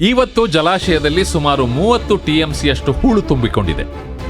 ಇವತ್ತು ಜಲಾಶಯದಲ್ಲಿ ಸುಮಾರು ಮೂವತ್ತು ಟಿಎಂಸಿಯಷ್ಟು ಹೂಳು ತುಂಬಿಕೊಂಡಿದೆ.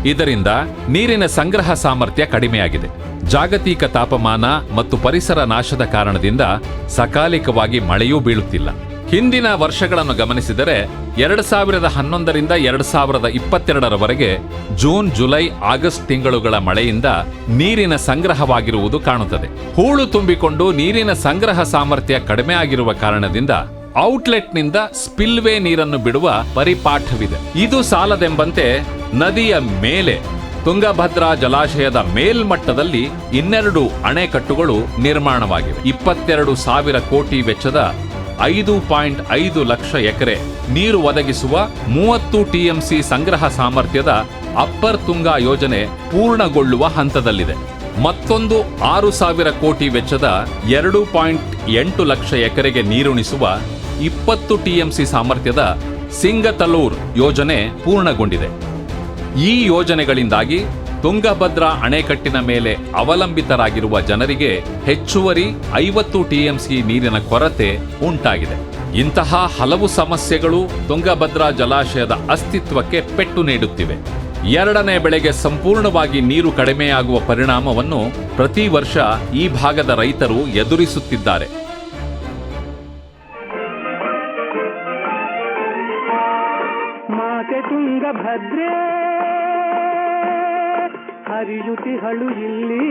ಇದರಿಂದ ನೀರಿನ ಸಂಗ್ರಹ ಸಾಮರ್ಥ್ಯ ಕಡಿಮೆಯಾಗಿದೆ. ಜಾಗತಿಕ ತಾಪಮಾನ ಮತ್ತು ಪರಿಸರ ನಾಶದ ಕಾರಣದಿಂದ ಸಕಾಲಿಕವಾಗಿ ಮಳೆಯೂ ಬೀಳುತ್ತಿಲ್ಲ. ಹಿಂದಿನ ವರ್ಷಗಳನ್ನು ಗಮನಿಸಿದರೆ ಎರಡು ಸಾವಿರದ ಹನ್ನೊಂದರಿಂದ ಎರಡು ಸಾವಿರದ ಇಪ್ಪತ್ತೆರಡರವರೆಗೆ ಜೂನ್, ಜುಲೈ, ಆಗಸ್ಟ್ ತಿಂಗಳುಗಳ ಮಳೆಯಿಂದ ನೀರಿನ ಸಂಗ್ರಹವಾಗಿರುವುದು ಕಾಣುತ್ತದೆ. ಹೂಳು ತುಂಬಿಕೊಂಡು ನೀರಿನ ಸಂಗ್ರಹ ಸಾಮರ್ಥ್ಯ ಕಡಿಮೆ ಆಗಿರುವ ಕಾರಣದಿಂದ ಔಟ್ಲೆಟ್ನಿಂದ ಸ್ಪಿಲ್ವೇ ನೀರನ್ನು ಬಿಡುವ ಪರಿಪಾಠವಿದೆ. ಇದು ಸಾಲದೆಂಬಂತೆ ನದಿಯ ಮೇಲೆ, ತುಂಗಭದ್ರಾ ಜಲಾಶಯದ ಮೇಲ್ಮಟ್ಟದಲ್ಲಿ ಇನ್ನೆರಡು ಅಣೆಕಟ್ಟುಗಳು ನಿರ್ಮಾಣವಾಗಿವೆ. ಇಪ್ಪತ್ತೆರಡು ಸಾವಿರ ಕೋಟಿ ವೆಚ್ಚದ ಐದು ಪಾಯಿಂಟ್ ಐದು ಲಕ್ಷ ಎಕರೆ ನೀರು ಒದಗಿಸುವ ಮೂವತ್ತು ಟಿಎಂಸಿ ಸಂಗ್ರಹ ಸಾಮರ್ಥ್ಯದ ಅಪ್ಪರ್ ತುಂಗಾ ಯೋಜನೆ ಪೂರ್ಣಗೊಳ್ಳುವ ಹಂತದಲ್ಲಿದೆ. ಮತ್ತೊಂದು ಆರು ಸಾವಿರ ಕೋಟಿ ವೆಚ್ಚದ ಎರಡು ಪಾಯಿಂಟ್ ಎಂಟು ಲಕ್ಷ ಎಕರೆಗೆ ನೀರುಣಿಸುವ ಇಪ್ಪತ್ತು ಟಿಎಂಸಿ ಸಾಮರ್ಥ್ಯದ ಸಿಂಗತಲೂರ್ ಯೋಜನೆ ಪೂರ್ಣಗೊಂಡಿದೆ. ಈ ಯೋಜನೆಗಳಿಂದಾಗಿ ತುಂಗಭದ್ರಾ ಅಣೆಕಟ್ಟಿನ ಮೇಲೆ ಅವಲಂಬಿತರಾಗಿರುವ ಜನರಿಗೆ ಹೆಚ್ಚುವರಿ ಐವತ್ತು ಟಿಎಂಸಿ ನೀರಿನ ಕೊರತೆ ಉಂಟಾಗಿದೆ. ಇಂತಹ ಹಲವು ಸಮಸ್ಯೆಗಳು ತುಂಗಭದ್ರಾ ಜಲಾಶಯದ ಅಸ್ತಿತ್ವಕ್ಕೆ ಪೆಟ್ಟು ನೀಡುತ್ತಿವೆ. ಎರಡನೇ ಬೆಳೆಗೆ ಸಂಪೂರ್ಣವಾಗಿ ನೀರು ಕಡಿಮೆಯಾಗುವ ಪರಿಣಾಮವನ್ನು ಪ್ರತಿ ವರ್ಷ ಈ ಭಾಗದ ರೈತರು ಎದುರಿಸುತ್ತಿದ್ದಾರೆ. ಮಾತೆ ತುಂಗಭದ್ರೆ ಹರಿಯುತಿಹಳು ಇಲ್ಲಿ.